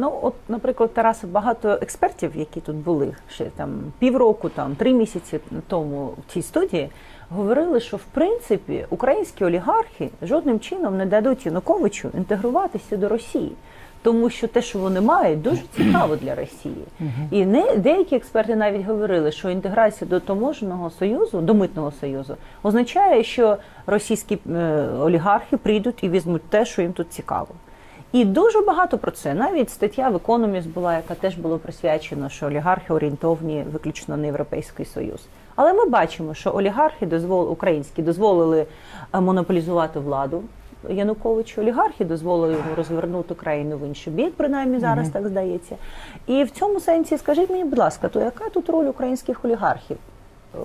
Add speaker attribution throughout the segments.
Speaker 1: Ну, от, наприклад, Тарас, багато експертів, які тут були ще там півроку, там три місяці тому в цій студії, говорили, що в принципі українські олігархи жодним чином не дадуть Януковичу інтегруватися до Росії. Тому що те, що вони мають, дуже цікаво для Росії, і не деякі експерти навіть говорили, що інтеграція до таможеного союзу, до митного союзу, означає, що російські е, олігархи прийдуть і візьмуть те, що їм тут цікаво. І дуже багато про це. Навіть стаття в Economist була, яка теж було присвячена, що олігархи орієнтовні виключно на європейський союз. Але ми бачимо, що олігархи дозвол українські дозволили е, монополізувати владу Януковичу. Олігархи дозволили йому розвернути країну в інший бік, принаймні зараз так здається. І в цьому сенсі, скажіть мені, будь ласка, то яка тут роль українських олігархів? Е,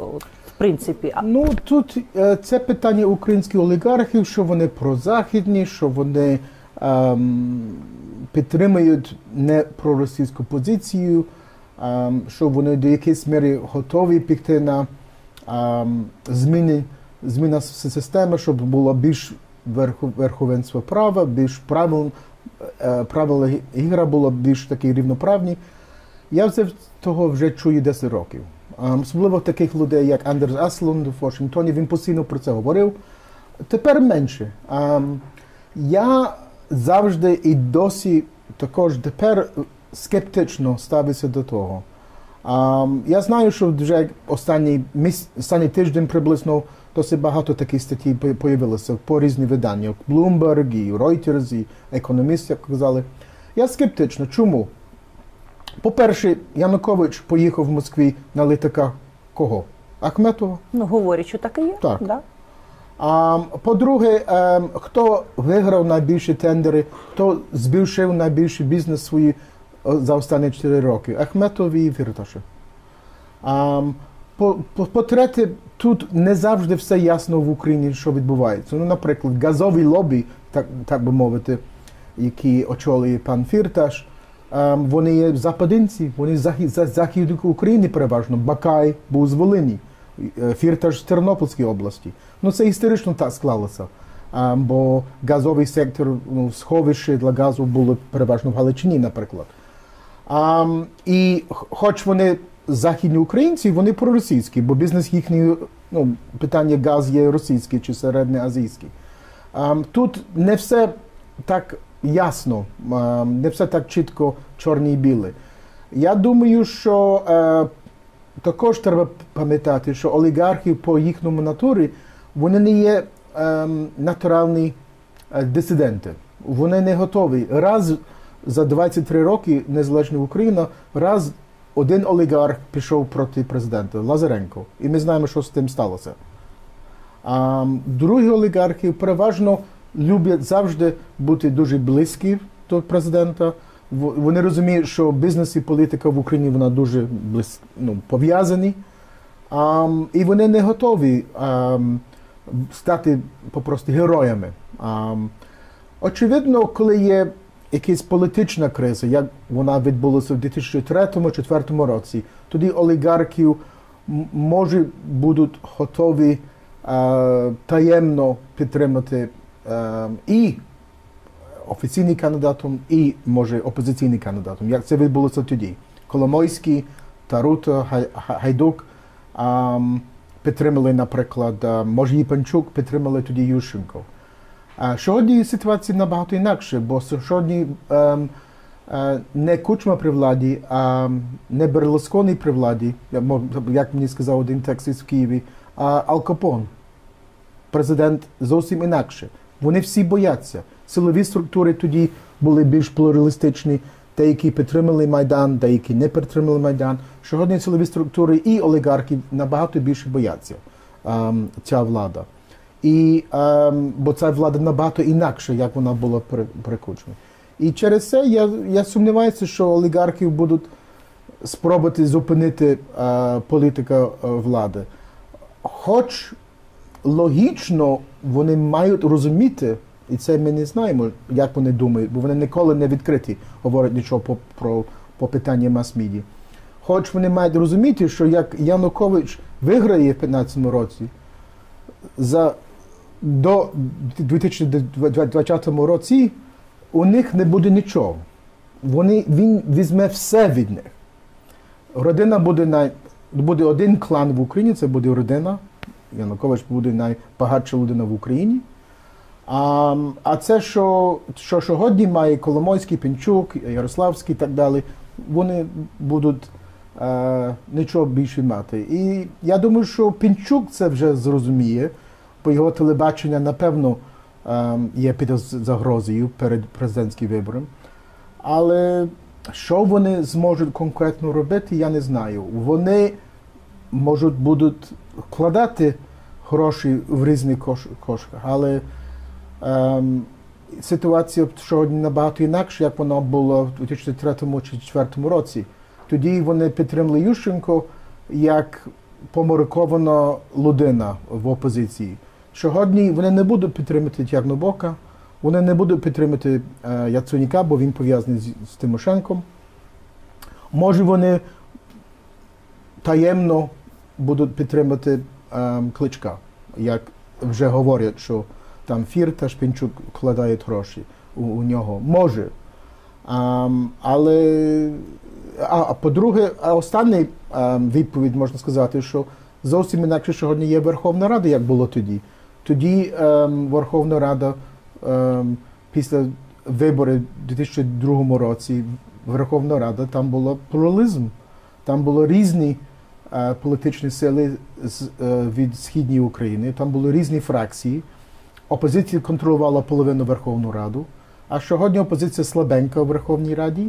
Speaker 1: В принципі,
Speaker 2: Ну тут е, це питання українських олігархів, що вони прозахідні, що вони підтримують не проросійську позицію, ем, що вони до якоїсь міри готові піти на ем, зміни, зміна системи, щоб було більш верховенство права, більш правил, е, правила ігра було більш такі рівноправні. Я це того вже чую 10 років. Особливо таких людей, як Андерс Аслунд в Вашингтоні, він постійно про це говорив. Тепер менше. Я завжди і досі також тепер скептично ставлюся до того. А, Я знаю, що вже останній, міс... останній тиждень приблизно досить багато таких статей по- появилося по різні видання. Bloomberg, і Reuters, і Economist, як казали. Я скептично. Чому? По-перше, Янукович поїхав в Москві на літаках кого? Ахметова.
Speaker 1: ну говорять, що так і є.
Speaker 2: Так.
Speaker 1: Да?
Speaker 2: По-друге, ем, хто виграв найбільші тендери, хто збільшив найбільший бізнес о, за останні 4 роки? Ахметов і Фірташев. По- по- По-третє, тут не завжди все ясно в Україні, що відбувається. Ну, наприклад, газові лобі, так, так би мовити, які очолює пан Фірташ, ем, вони є западинці, вони з захід, за захід України переважно. Бакай був з Волині, е, Фірташ з Тернопільської області. Ну це історично так склалося. Бо газовий сектор, ну, сховище для газу було переважно в Галичині, наприклад. І хоч вони західні українці, вони проросійські, бо бізнес їхній, ну, питання газ є російський чи середньоазійський. Тут не все так ясно, не все так чітко чорне і біле. Я думаю, що е, також треба пам'ятати, що олігархи по їхньому натурі вони не є ем, натуральні е, дисиденти. Вони не готові. Раз за 23 роки незалежна Україна, раз один олігарх пішов проти президента Лазаренко. І ми знаємо, що з тим сталося. А другі олігархи переважно люблять завжди бути дуже близькі до президента. Вони розуміють, що бізнес і політика в Україні вона дуже близь, ну, пов'язані. А, і вони не готові а, стати попросту героями. А, очевидно, коли є якась політична криза, як вона відбулася в 2003-2004 році, тоді олігархів може будуть готові е, таємно підтримати е, і офіційним кандидатом, і може опозиційним кандидатом. Як це відбулося тоді? Коломойський, Гай- Гайдук підтримали, наприклад, е, може Єпанчук підтримали тоді Ющенко. А сьогодні ситуація набагато інакше, бо сьогодні ем, е, не Кучма при владі, а не Берлусконі при владі, як мені сказав один текст в Києві, а Ал Капон. Президент зовсім інакше. Вони всі бояться. Силові структури тоді були більш плуралістичні, деякі підтримали Майдан, деякі не підтримали Майдан. Сьогодні силові структури і олігархи набагато більше бояться ем, ця влада. І, ем, бо ця влада набагато інакша, як вона була при І через це я, я сумніваюся, що олігархів будуть спробувати зупинити е, політика е, влади. Хоч логічно вони мають розуміти, і це ми не знаємо, як вони думають, бо вони ніколи не відкриті, говорять нічого по, про, по питанню мас-мідії. Хоч вони мають розуміти, що як Янукович виграє в 2015 році, за до 2020 році у них не буде нічого. вони, він візьме все від них. Родина буде най... буде один клан в Україні, це буде родина. Янукович буде найбагатша людина в Україні. А, а це, що, що сьогодні має Коломойський, Пінчук, Ярославський і так далі, вони будуть е, нічого більше мати. І я думаю, що Пінчук це вже зрозуміє, бо його телебачення, напевно, е, є під загрозою перед президентським вибором. Але що вони зможуть конкретно робити, я не знаю. Вони можуть будуть вкладати гроші в різні кош, кошиках, але ем, ситуація сьогодні набагато інакша, як вона була в 2003 чи 2004 році. Тоді вони підтримали Ющенко як помарикована людина в опозиції. Сьогодні вони не будуть підтримати Тягнобока, вони не будуть підтримати е, Яценюка, бо він пов'язаний з, з Тимошенком. Може, вони таємно будуть підтримати ем, Кличка, як вже говорять, що там Фір та Шпінчук вкладають гроші у, у нього. Може. Ем, але а, по-друге, а остання ем, відповідь можна сказати, що зовсім інакше сьогодні є Верховна Рада, як було тоді. Тоді ем, Верховна Рада ем, після виборів у 2002 році Верховна Рада там була плуралізм, там були різні політичні сили е, від східної України, там були різні фракції. Опозиція контролювала половину Верховну Раду, а сьогодні опозиція слабенька у Верховній Раді,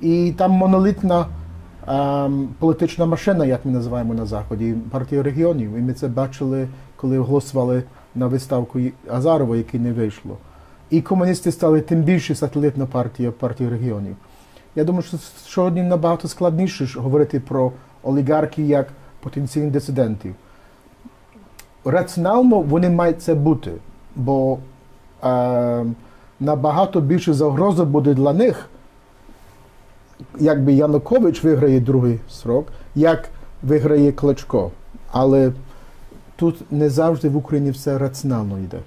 Speaker 2: і там монолітна ем, політична машина, як ми називаємо на Заході, партія регіонів. І ми це бачили, коли голосували на виставку Азарова, який не вийшло. І комуністи стали тим більше сателітна партія партії регіонів. Я думаю, що сьогодні набагато складніше говорити про олігархів як потенційних дисидентів. Раціонально вони мають це бути, бо е, набагато більше загроза буде для них, якби Янукович виграє другий срок, як виграє Кличко. Але тут не завжди в Україні все раціонально йде.